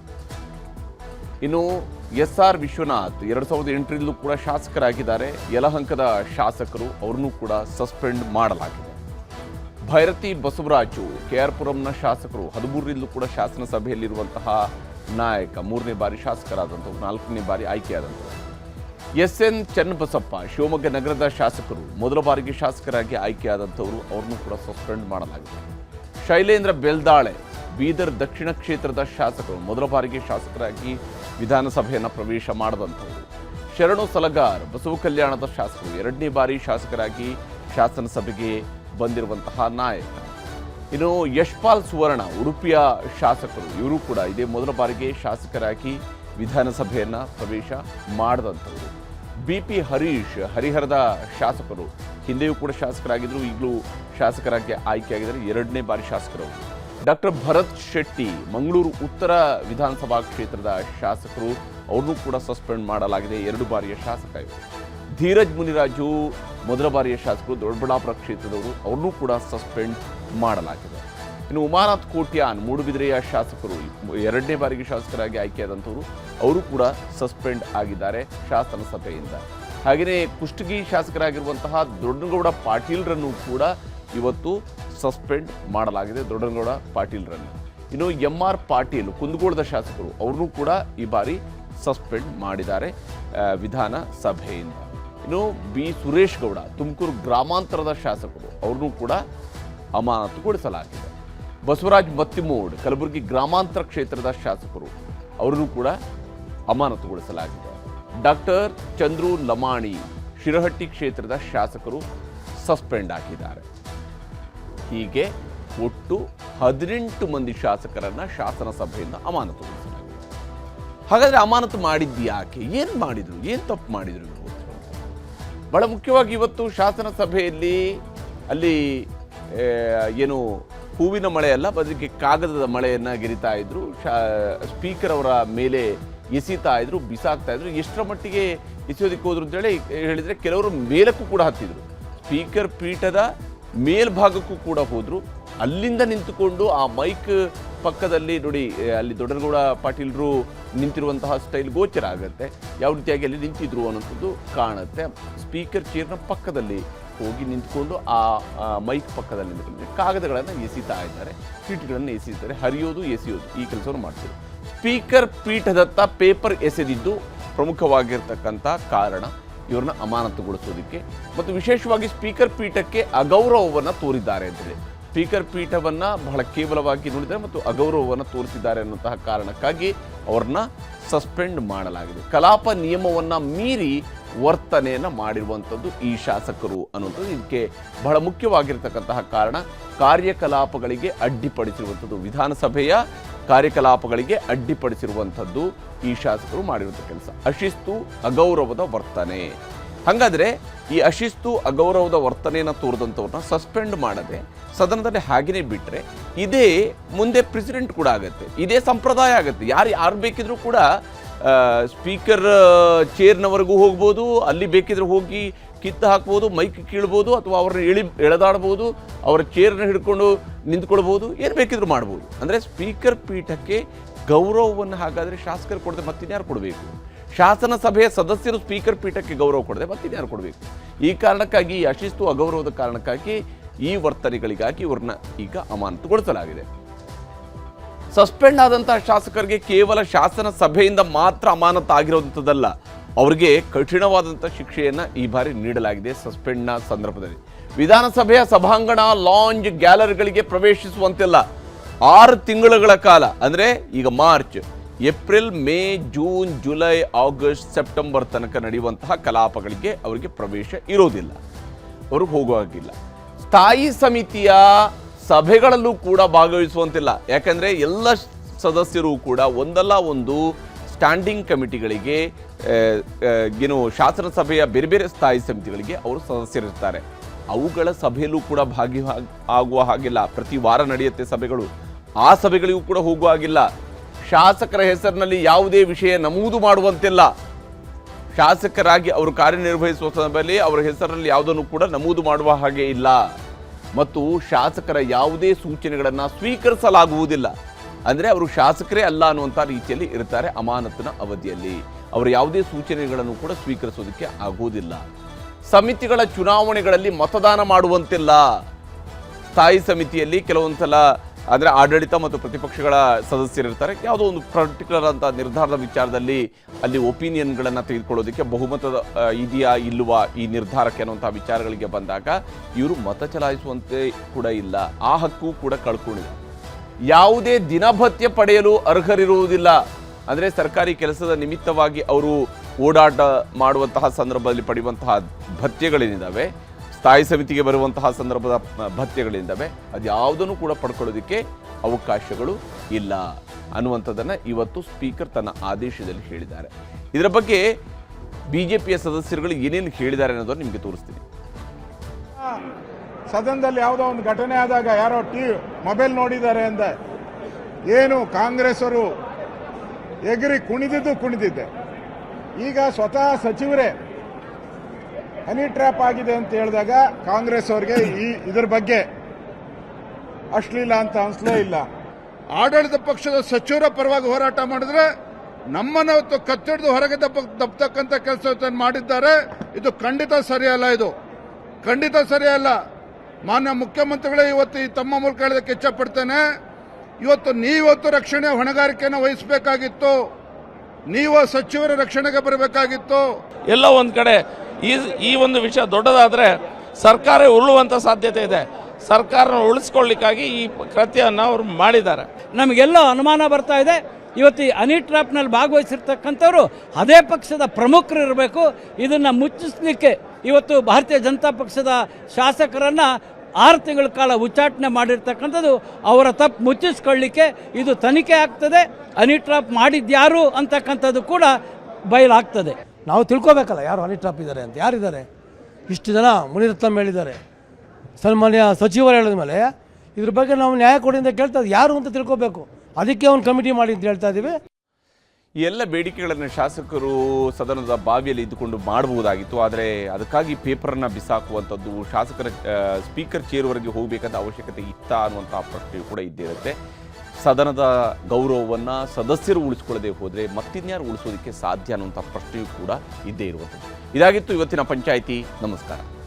ಇನ್ನು ಎಸ್ ಆರ್ ವಿಶ್ವನಾಥ್ ಎರಡು ಸಾವಿರದ ಎಂಟರಿಂದಲೂ ಕೂಡ ಶಾಸಕರಾಗಿದ್ದಾರೆ. ಯಲಹಂಕದ ಶಾಸಕರು ಅವ್ರನ್ನೂ ಕೂಡ ಸಸ್ಪೆಂಡ್ ಮಾಡಲಾಗಿದೆ. ಭೈರತಿ ಬಸವರಾಜು ಕೆ ಆರ್ ಪುರಂನ ಶಾಸಕರು, ಹದಿಮೂರರಿಂದಲೂ ಕೂಡ ಶಾಸನ ಸಭೆಯಲ್ಲಿರುವಂತಹ ನಾಯಕ, ಮೂರನೇ ಬಾರಿ ಶಾಸಕರಾದಂಥವ್ರು, ನಾಲ್ಕನೇ ಬಾರಿ ಆಯ್ಕೆಯಾದಂಥವ್ರು. ಎಸ್ ಎನ್ ಚನ್ನಬಸಪ್ಪ, ಶಿವಮೊಗ್ಗ ನಗರದ ಶಾಸಕರು, ಮೊದಲ ಬಾರಿಗೆ ಶಾಸಕರಾಗಿ ಆಯ್ಕೆಯಾದಂಥವರು, ಅವ್ರನ್ನೂ ಕೂಡ ಸಸ್ಪೆಂಡ್ ಮಾಡಲಾಗಿದೆ. ಶೈಲೇಂದ್ರ ಬೆಲ್ದಾಳೆ, ಬೀದರ್ ದಕ್ಷಿಣ ಕ್ಷೇತ್ರದ ಶಾಸಕರು, ಮೊದಲ ಬಾರಿಗೆ ಶಾಸಕರಾಗಿ ವಿಧಾನಸಭೆಯನ್ನು ಪ್ರವೇಶ ಮಾಡದಂಥವರು ಶರಣು ಸಲಗಾರ್ ಬಸವ ಕಲ್ಯಾಣದ ಶಾಸಕರು ಎರಡನೇ ಬಾರಿ ಶಾಸಕರಾಗಿ ಶಾಸನಸಭೆಗೆ ಬಂದಿರುವಂತಹ ನಾಯಕ. ಇನ್ನು ಯಶ್ಪಾಲ್ ಸುವರ್ಣ ಉಡುಪಿಯ ಶಾಸಕರು, ಇವರು ಕೂಡ ಇದೇ ಮೊದಲ ಬಾರಿಗೆ ಶಾಸಕರಾಗಿ ವಿಧಾನಸಭೆಯನ್ನು ಪ್ರವೇಶ ಮಾಡದಂಥವರು. ಬಿ ಪಿ ಹರೀಶ್ ಹರಿಹರದ ಶಾಸಕರು, ಹಿಂದೆಯೂ ಕೂಡ ಶಾಸಕರಾಗಿದ್ದರು ಈಗಲೂ ಶಾಸಕರಾಗಿ ಆಯ್ಕೆಯಾಗಿದ್ದಾರೆ, ಎರಡನೇ ಬಾರಿ ಶಾಸಕರು. ಡಾಕ್ಟರ್ ಭರತ್ ಶೆಟ್ಟಿ, ಮಂಗಳೂರು ಉತ್ತರ ವಿಧಾನಸಭಾ ಕ್ಷೇತ್ರದ ಶಾಸಕರು, ಅವ್ರನ್ನೂ ಕೂಡ ಸಸ್ಪೆಂಡ್ ಮಾಡಲಾಗಿದೆ. ಎರಡು ಬಾರಿಯ ಶಾಸಕ ಇವರು. ಧೀರಜ್ ಮುನಿರಾಜು, ಮೊದಲ ಬಾರಿಯ ಶಾಸಕರು, ದೊಡ್ಡಬಳ್ಳಾಪುರ ಕ್ಷೇತ್ರದವರು, ಅವ್ರನ್ನೂ ಕೂಡ ಸಸ್ಪೆಂಡ್ ಮಾಡಲಾಗಿದೆ. ಇನ್ನು ಉಮಾನಾಥ್ ಕೋಟ್ಯಾನ್, ಮೂಡುಬಿದ್ರೆಯ ಶಾಸಕರು, ಎರಡನೇ ಬಾರಿಗೆ ಶಾಸಕರಾಗಿ ಆಯ್ಕೆಯಾದಂಥವರು, ಅವರು ಕೂಡ ಸಸ್ಪೆಂಡ್ ಆಗಿದ್ದಾರೆ ಶಾಸನ ಸಭೆಯಿಂದ. ಹಾಗೆಯೇ ಕುಷ್ಟಗಿ ಶಾಸಕರಾಗಿರುವಂತಹ ದೊಡ್ಡಗೌಡ ಪಾಟೀಲ್ರನ್ನು ಕೂಡ ಇವತ್ತು ಸಸ್ಪೆಂಡ್ ಮಾಡಲಾಗಿದೆ ದೊಡ್ಡನಗೌಡ ಪಾಟೀಲ್ರನ್ನು. ಇನ್ನು ಎಂ ಆರ್ ಪಾಟೀಲ್ ಕುಂದಗೋಳದ ಶಾಸಕರು ಅವ್ರನ್ನೂ ಕೂಡ ಈ ಬಾರಿ ಸಸ್ಪೆಂಡ್ ಮಾಡಿದ್ದಾರೆ ಆ, ವಿಧಾನ ಸಭೆಯಿಂದ ಇನ್ನು ಬಿ. ಸುರೇಶ್ ಗೌಡ ತುಮಕೂರು ಗ್ರಾಮಾಂತರದ ಶಾಸಕರು ಅವ್ರನ್ನೂ ಕೂಡ ಅಮಾನತುಗೊಳಿಸಲಾಗಿದೆ ಬಸವರಾಜ್ ಮತ್ತಿಮೋಡ್ ಕಲಬುರಗಿ ಗ್ರಾಮಾಂತರ ಕ್ಷೇತ್ರದ ಶಾಸಕರು ಅವರನ್ನು ಕೂಡ ಅಮಾನತುಗೊಳಿಸಲಾಗಿದೆ ಡಾಕ್ಟರ್ ಚಂದ್ರು ಲಮಾಣಿ ಶಿರಹಟ್ಟಿ ಕ್ಷೇತ್ರದ ಶಾಸಕರು ಸಸ್ಪೆಂಡ್ ಆಗಿದ್ದಾರೆ. ಹೀಗೆ ಒಟ್ಟು ಹದಿನೆಂಟು ಮಂದಿ ಶಾಸಕರನ್ನ ಶಾಸನ ಸಭೆಯಿಂದ ಅಮಾನತುಗೊಳಿಸಲಾಗಿದೆ ಹಾಗಾದ್ರೆ ಅಮಾನತು ಮಾಡಿದ್ದು ಯಾಕೆ? ಏನು ಮಾಡಿದ್ರು? ಏನು ತಪ್ಪು ಮಾಡಿದ್ರು ಬಹಳ ಮುಖ್ಯವಾಗಿ ಇವತ್ತು ಶಾಸನ ಸಭೆಯಲ್ಲಿ ಅಲ್ಲಿ ಏನು ಹೂವಿನ ಮಳೆ ಅಲ್ಲ ಬದಲಿಗೆ ಕಾಗದದ ಮಳೆಯನ್ನ ಗೆರಿತಾ ಇದ್ರು. ಶಾ, ಸ್ಪೀಕರ್ ಅವರ ಮೇಲೆ ಎಸಿತಾ ಇದ್ರು, ಬಿಸಾಕ್ತಾ ಇದ್ರು. ಎಷ್ಟರ ಮಟ್ಟಿಗೆ ಎಸೆಯೋದಕ್ಕೆ ಹೋದ್ರು ಅಂತೇಳಿ ಹೇಳಿದ್ರೆ ಕೆಲವರು ಮೇಲಕ್ಕೂ ಕೂಡ ಹತ್ತಿದ್ರು. ಸ್ಪೀಕರ್ ಪೀಠದ ಮೇಲ್ಭಾಗಕ್ಕೂ ಕೂಡ ಹೋದರು. ಅಲ್ಲಿಂದ ನಿಂತುಕೊಂಡು ಆ ಮೈಕ್ ಪಕ್ಕದಲ್ಲಿ ನೋಡಿ ಅಲ್ಲಿ ದೊಡ್ಡನಗೌಡ ಪಾಟೀಲರು ನಿಂತಿರುವಂತಹ ಸ್ಟೈಲ್ ಗೋಚರ ಆಗುತ್ತೆ. ಯಾವ ರೀತಿಯಾಗಿ ಅಲ್ಲಿ ನಿಂತಿದ್ರು ಅನ್ನೋಂಥದ್ದು ಕಾಣುತ್ತೆ. ಸ್ಪೀಕರ್ ಚೇರ್ನ ಪಕ್ಕದಲ್ಲಿ ಹೋಗಿ ನಿಂತ್ಕೊಂಡು ಆ ಮೈಕ್ ಪಕ್ಕದಲ್ಲಿ ನಿಂತ್ಕೊಂಡು ಕಾಗದಗಳನ್ನು ಎಸಿತಾ ಇದ್ದಾರೆ ಸೀಟ್ಗಳನ್ನು ಎಸೆಯುತ್ತಾರೆ ಹರಿಯೋದು, ಎಸೆಯೋದು ಈ ಕೆಲಸವನ್ನು ಮಾಡ್ತಾರೆ ಸ್ಪೀಕರ್ ಪೀಠದತ್ತ ಪೇಪರ್ ಎಸೆದಿದ್ದು ಪ್ರಮುಖವಾಗಿರ್ತಕ್ಕಂಥ ಕಾರಣ ಇವ್ರನ್ನ ಅಮಾನತುಗೊಳಿಸೋದಕ್ಕೆ. ಮತ್ತು ವಿಶೇಷವಾಗಿ ಸ್ಪೀಕರ್ ಪೀಠಕ್ಕೆ ಅಗೌರವವನ್ನು ತೋರಿದ್ದಾರೆ ಅಂತೇಳಿ. ಸ್ಪೀಕರ್ ಪೀಠವನ್ನು ಬಹಳ ಕೇವಲವಾಗಿ ನೋಡಿದ್ದಾರೆ ಮತ್ತು ಅಗೌರವವನ್ನು ತೋರಿಸಿದ್ದಾರೆ ಅನ್ನುವಂತಹ ಕಾರಣಕ್ಕಾಗಿ ಅವ್ರನ್ನ ಸಸ್ಪೆಂಡ್ ಮಾಡಲಾಗಿದೆ. ಕಲಾಪ ನಿಯಮವನ್ನು ಮೀರಿ ವರ್ತನೆಯನ್ನು ಮಾಡಿರುವಂಥದ್ದು ಈ ಶಾಸಕರು ಅನ್ನುವಂಥದ್ದು ಇದಕ್ಕೆ ಬಹಳ ಮುಖ್ಯವಾಗಿರ್ತಕ್ಕಂತಹ ಕಾರಣ. ಕಾರ್ಯಕಲಾಪಗಳಿಗೆ ಅಡ್ಡಿಪಡಿಸಿರುವಂಥದ್ದು ವಿಧಾನಸಭೆಯ ಕಾರ್ಯಕಲಾಪಗಳಿಗೆ ಅಡ್ಡಿಪಡಿಸಿರುವಂಥದ್ದು ಈ ಶಾಸಕರು ಮಾಡಿರುವಂಥ ಕೆಲಸ. ಅಶಿಸ್ತು ಅಗೌರವದ ವರ್ತನೆ. ಹಾಗಾದರೆ ಈ ಅಶಿಸ್ತು ಅಗೌರವದ ವರ್ತನೆಯನ್ನು ತೋರಿದಂಥವ್ರನ್ನ ಸಸ್ಪೆಂಡ್ ಮಾಡದೆ ಸದನದಲ್ಲಿ ಹಾಗೇನೆ ಬಿಟ್ಟರೆ ಇದೇ ಮುಂದೆ ಪ್ರೆಸಿಡೆಂಟ್ ಕೂಡ ಆಗುತ್ತೆ, ಇದೇ ಸಂಪ್ರದಾಯ ಆಗುತ್ತೆ. ಯಾರು ಯಾರು ಬೇಕಿದ್ರೂ ಕೂಡ ಸ್ಪೀಕರ್ ಚೇರ್ನವರೆಗೂ ಹೋಗ್ಬೋದು, ಅಲ್ಲಿ ಬೇಕಿದ್ರೆ ಹೋಗಿ ಕಿತ್ತು ಹಾಕ್ಬೋದು, ಮೈಕ್ ಕೀಳ್ಬೋದು, ಅಥವಾ ಅವ್ರನ್ನ ಇಳಿ, ಎಳೆದಾಡ್ಬೋದು, ಅವರ ಚೇರ್ನ ಹಿಡ್ಕೊಂಡು ನಿಂತ್ಕೊಳ್ಬೋದು, ಏನು ಬೇಕಿದ್ರೂ ಮಾಡ್ಬೋದು. ಅಂದರೆ ಸ್ಪೀಕರ್ ಪೀಠಕ್ಕೆ ಗೌರವವನ್ನು ಹಾಗಾದರೆ ಶಾಸಕರು ಕೊಡದೆ ಮತ್ತಿನ್ಯಾರು ಕೊಡಬೇಕು? ಶಾಸನ ಸಭೆಯ ಸದಸ್ಯರು ಸ್ಪೀಕರ್ ಪೀಠಕ್ಕೆ ಗೌರವ ಕೊಡದೆ ಮತ್ತಿನ್ಯಾರು ಕೊಡಬೇಕು? ಈ ಕಾರಣಕ್ಕಾಗಿ ಅಶಿಸ್ತು ಅಗೌರವದ ಕಾರಣಕ್ಕಾಗಿ ಈ ವರ್ತನೆಗಳಿಗಾಗಿ ಇವ್ರನ್ನ ಈಗ ಅಮಾನತುಗೊಳಿಸಲಾಗಿದೆ. ಸಸ್ಪೆಂಡ್ ಆದಂತಹ ಶಾಸಕರಿಗೆ ಕೇವಲ ಶಾಸನ ಸಭೆಯಿಂದ ಮಾತ್ರ ಅಮಾನತ್ ಆಗಿರುವಂಥದ್ದಲ್ಲ ಅವರಿಗೆ ಕಠಿಣವಾದಂಥ ಶಿಕ್ಷೆಯನ್ನ ಈ ಬಾರಿ ನೀಡಲಾಗಿದೆ ಸಸ್ಪೆಂಡ್ನ ಸಂದರ್ಭದಲ್ಲಿ. ವಿಧಾನಸಭೆಯ ಸಭಾಂಗಣ, ಲಾಂಜ್ ಗ್ಯಾಲರಿಗಳಿಗೆ ಪ್ರವೇಶಿಸುವಂತಿಲ್ಲ. ಆರು ತಿಂಗಳುಗಳ ಕಾಲ, ಅಂದರೆ ಈಗ March, April, May, June, July, August, September ತನಕ ನಡೆಯುವಂತಹ ಕಲಾಪಗಳಿಗೆ ಅವರಿಗೆ ಪ್ರವೇಶ ಇರೋದಿಲ್ಲ. ಅವರು ಹೋಗುವಾಗಿಲ್ಲ ಸ್ಥಾಯಿ ಸಮಿತಿಯ ಸಭೆಗಳಲ್ಲೂ ಕೂಡ ಭಾಗವಹಿಸುವಂತಿಲ್ಲ. ಯಾಕಂದರೆ ಎಲ್ಲ ಸದಸ್ಯರು ಕೂಡ ಒಂದಲ್ಲ ಒಂದು ಸ್ಟ್ಯಾಂಡಿಂಗ್ ಕಮಿಟಿಗಳಿಗೆ ಏನು ಶಾಸನಸಭೆಯ ಬೇರೆ ಬೇರೆ ಸ್ಥಾಯಿ ಸಮಿತಿಗಳಿಗೆ ಅವರು ಸದಸ್ಯರಿರ್ತಾರೆ. ಅವುಗಳ ಸಭೆಯಲ್ಲೂ ಕೂಡ ಭಾಗಿ ಆಗುವ ಹಾಗಿಲ್ಲ. ಪ್ರತಿ ವಾರ ನಡೆಯುತ್ತೆ ಸಭೆಗಳು. ಆ ಸಭೆಗಳಿಗೂ ಕೂಡ ಹೋಗುವ ಹಾಗಿಲ್ಲ. ಶಾಸಕರ ಹೆಸರಿನಲ್ಲಿ ಯಾವುದೇ ವಿಷಯ ನಮೂದು ಮಾಡುವಂತಿಲ್ಲ. ಶಾಸಕರಾಗಿ ಅವರು ಕಾರ್ಯನಿರ್ವಹಿಸುವ ಸಂದರ್ಭದಲ್ಲಿ ಅವರ ಹೆಸರಲ್ಲಿ ಯಾವುದನ್ನು ಕೂಡ ನಮೂದು ಮಾಡುವ ಹಾಗೆ ಇಲ್ಲ. ಮತ್ತು ಶಾಸಕರ ಯಾವುದೇ ಸೂಚನೆಗಳನ್ನು ಸ್ವೀಕರಿಸಲಾಗುವುದಿಲ್ಲ. ಅಂದರೆ ಅವರು ಶಾಸಕರೇ ಅಲ್ಲ ಅನ್ನುವಂಥ ರೀತಿಯಲ್ಲಿ ಇರ್ತಾರೆ ಅಮಾನತಿನ ಅವಧಿಯಲ್ಲಿ. ಅವರು ಯಾವುದೇ ಸೂಚನೆಗಳನ್ನು ಕೂಡ ಸ್ವೀಕರಿಸೋದಕ್ಕೆ ಆಗುವುದಿಲ್ಲ. ಸಮಿತಿಗಳ ಚುನಾವಣೆಗಳಲ್ಲಿ ಮತದಾನ ಮಾಡುವಂತಿಲ್ಲ. ಸ್ಥಾಯಿ ಸಮಿತಿಯಲ್ಲಿ ಕೆಲವೊಂದು ಸಲ ಅಂದರೆ ಆಡಳಿತ ಮತ್ತು ಪ್ರತಿಪಕ್ಷಗಳ ಸದಸ್ಯರಿರ್ತಾರೆ ಯಾವುದೋ ಒಂದು ಪರ್ಟಿಕ್ಯುಲರ್ ಅಂತ ನಿರ್ಧಾರದ ವಿಚಾರದಲ್ಲಿ ಅಲ್ಲಿ ಒಪಿನಿಯನ್ಗಳನ್ನು ತೆಗೆದುಕೊಳ್ಳೋದಕ್ಕೆ ಬಹುಮತದ ಇದೆಯಾ ಇಲ್ಲವಾ ಈ ನಿರ್ಧಾರಕ್ಕೆ ಅನ್ನುವಂಥ ವಿಚಾರಗಳಿಗೆ ಬಂದಾಗ ಇವರು ಮತ ಚಲಾಯಿಸುವಂತೆ ಕೂಡ ಇಲ್ಲ. ಆ ಹಕ್ಕು ಕೂಡ ಕಳ್ಕೊಂಡಿದೆ ಯಾವುದೇ ದಿನಭತ್ಯ ಪಡೆಯಲು ಅರ್ಹರಿರುವುದಿಲ್ಲ. ಅಂದರೆ ಸರ್ಕಾರಿ ಕೆಲಸದ ನಿಮಿತ್ತವಾಗಿ ಅವರು ಓಡಾಟ ಮಾಡುವಂತಹ ಸಂದರ್ಭದಲ್ಲಿ ಪಡೆಯುವಂತಹ ಭತ್ಯಗಳೇನಿದ್ದಾವೆ ಸ್ಥಾಯಿ ಸಮಿತಿಗೆ ಬರುವಂತಹ ಸಂದರ್ಭದ ಭತ್ಯೆಗಳಿಂದವೆ. ಅದು ಯಾವುದನ್ನು ಕೂಡ ಪಡ್ಕೊಳ್ಳೋದಕ್ಕೆ ಅವಕಾಶಗಳು ಇಲ್ಲ ಅನ್ನುವಂಥದ್ದನ್ನು ಇವತ್ತು ಸ್ಪೀಕರ್ ತನ್ನ ಆದೇಶದಲ್ಲಿ ಹೇಳಿದ್ದಾರೆ. ಇದರ ಬಗ್ಗೆ ಬಿ ಜೆ ಪಿಯ ಸದಸ್ಯರುಗಳು ಏನೇನು ಹೇಳಿದ್ದಾರೆ ಅನ್ನೋದನ್ನು ನಿಮಗೆ ತೋರಿಸ್ತೀನಿ. ಸದನದಲ್ಲಿ ಯಾವುದೋ ಒಂದು ಘಟನೆ ಆದಾಗ ಯಾರೋ ಟಿ ಮೊಬೈಲ್ ನೋಡಿದ್ದಾರೆ ಅಂದ. ಏನು ಕಾಂಗ್ರೆಸ್ ಅವರು ಎಗರಿ ಕುಣಿದಿದ್ದು ಕುಣಿದಿದ್ದೆ. ಈಗ ಸ್ವತಃ ಸಚಿವರೇ ಹನಿ ಟ್ರ್ಯಾಪ್ ಆಗಿದೆ ಅಂತ ಹೇಳಿದಾಗ ಕಾಂಗ್ರೆಸ್ ಅವರಿಗೆ ಈ ಇದ್ರ ಬಗ್ಗೆ ಅಶ್ಲೀಲ ಅಂತ ಅನ್ಸ್ಲೇ ಇಲ್ಲ. ಆಡಳಿತ ಪಕ್ಷದ ಸಚಿವರ ಪರವಾಗಿ ಹೋರಾಟ ಮಾಡಿದ್ರೆ ನಮ್ಮನ್ನು ಕತ್ತಿಡಿದು ಹೊರಗೆ ದಪ್ಪ ದಪ್ಪತಕ್ಕಂಥ ಕೆಲಸ ಮಾಡಿದ್ದಾರೆ, ಇದು ಖಂಡಿತ ಸರಿಯಲ್ಲ ಇದು. ಖಂಡಿತ ಸರಿಯಲ್ಲ. ಮಾನ್ಯ ಮುಖ್ಯಮಂತ್ರಿಗಳೇ ಇವತ್ತು ಈ ತಮ್ಮ ಮೂಲಕ ಹೇಳೋದಕ್ಕೆ ಇಚ್ಛಪಡ್ತೇನೆ, ಇವತ್ತು ನೀವತ್ತು ರಕ್ಷಣೆ ಹೊಣೆಗಾರಿಕೆಯನ್ನು ವಹಿಸಬೇಕಾಗಿತ್ತು, ನೀವು ಸಚಿವರ ರಕ್ಷಣೆಗೆ ಬರಬೇಕಾಗಿತ್ತು. ಎಲ್ಲ ಒಂದು ಕಡೆ ಈ ಈ ಒಂದು ವಿಷಯ ದೊಡ್ಡದಾದರೆ ಸರ್ಕಾರ ಉರುಳುವಂಥ ಸಾಧ್ಯತೆ ಇದೆ. ಸರ್ಕಾರನ ಉಳಿಸ್ಕೊಳ್ಳಿಕ್ಕಾಗಿ ಈ ಕೃತ್ಯವನ್ನು ಅವರು ಮಾಡಿದ್ದಾರೆ. ನಮಗೆಲ್ಲ ಅನುಮಾನ ಬರ್ತಾ ಇದೆ. ಇವತ್ತು ಈ ಹನಿ ಟ್ರ್ಯಾಪ್ನಲ್ಲಿ ಭಾಗವಹಿಸಿರ್ತಕ್ಕಂಥವ್ರು ಅದೇ ಪಕ್ಷದ ಪ್ರಮುಖರು ಇರಬೇಕು. ಇದನ್ನು ಮುಚ್ಚಿಸ್ಲಿಕ್ಕೆ ಇವತ್ತು ಭಾರತೀಯ ಜನತಾ ಪಕ್ಷದ ಶಾಸಕರನ್ನು ಆರು ತಿಂಗಳ ಕಾಲ ಉಚ್ಚಾಟನೆ ಮಾಡಿರ್ತಕ್ಕಂಥದ್ದು ಅವರ ತಪ್ಪು ಮುಚ್ಚಿಸ್ಕೊಳ್ಳಿಕ್ಕೆ ಇದು ತನಿಖೆ ಆಗ್ತದೆ. ಅನಿ ಟ್ರಾಪ್ ಮಾಡಿದ್ಯಾರು ಅಂತಕ್ಕಂಥದ್ದು ಕೂಡ ಬಯಲಾಗ್ತದೆ. ನಾವು ತಿಳ್ಕೊಬೇಕಲ್ಲ ಯಾರು ಹನಿ ಟ್ರಾಪ್ ಇದ್ದಾರೆ ಅಂತ. ಯಾರಿದ್ದಾರೆ? ಇಷ್ಟು ಜನ ಮುನಿರತ್ನಂ ಹೇಳಿದ್ದಾರೆ ಸನ್ಮಾನ್ಯ ಸಚಿವರು ಹೇಳಿದ ಮೇಲೆ ಇದ್ರ ಬಗ್ಗೆ ನಾವು ನ್ಯಾಯ ಕೊಡಿ ಅಂತ ಕೇಳ್ತಾ. ಯಾರು ಅಂತ ತಿಳ್ಕೊಬೇಕು? ಅದಕ್ಕೆ ಅವ್ನು ಕಮಿಟಿ ಮಾಡಿ ಅಂತ ಹೇಳ್ತಾ ಇದ್ದೀವಿ. ಈ ಎಲ್ಲ ಬೇಡಿಕೆಗಳನ್ನು ಶಾಸಕರು ಸದನದ ಬಾವಿಯಲ್ಲಿ ಇದ್ದುಕೊಂಡು ಮಾಡಬಹುದಾಗಿತ್ತು. ಆದರೆ ಅದಕ್ಕಾಗಿ ಪೇಪರನ್ನು ಬಿಸಾಕುವಂಥದ್ದು ಶಾಸಕರ ಸ್ಪೀಕರ್ ಚೇರ್ವರೆಗೆ ಹೋಗಬೇಕಾದ ಅವಶ್ಯಕತೆ ಇತ್ತ ಅನ್ನುವಂಥ ಪ್ರಶ್ನೆಯು ಕೂಡ ಇದ್ದೇ ಇರುತ್ತೆ. ಸದನದ ಗೌರವವನ್ನು ಸದಸ್ಯರು ಉಳಿಸ್ಕೊಳ್ಳದೆ ಹೋದರೆ ಮತ್ತಿನ್ಯಾರು ಉಳಿಸೋದಕ್ಕೆ ಸಾಧ್ಯ ಅನ್ನುವಂಥ ಪ್ರಶ್ನೆಯೂ ಕೂಡ ಇದ್ದೇ ಇರುವಂಥದ್ದು. ಇದಾಗಿತ್ತು ಇವತ್ತಿನ ಪಂಚಾಯಿತಿ. ನಮಸ್ಕಾರ.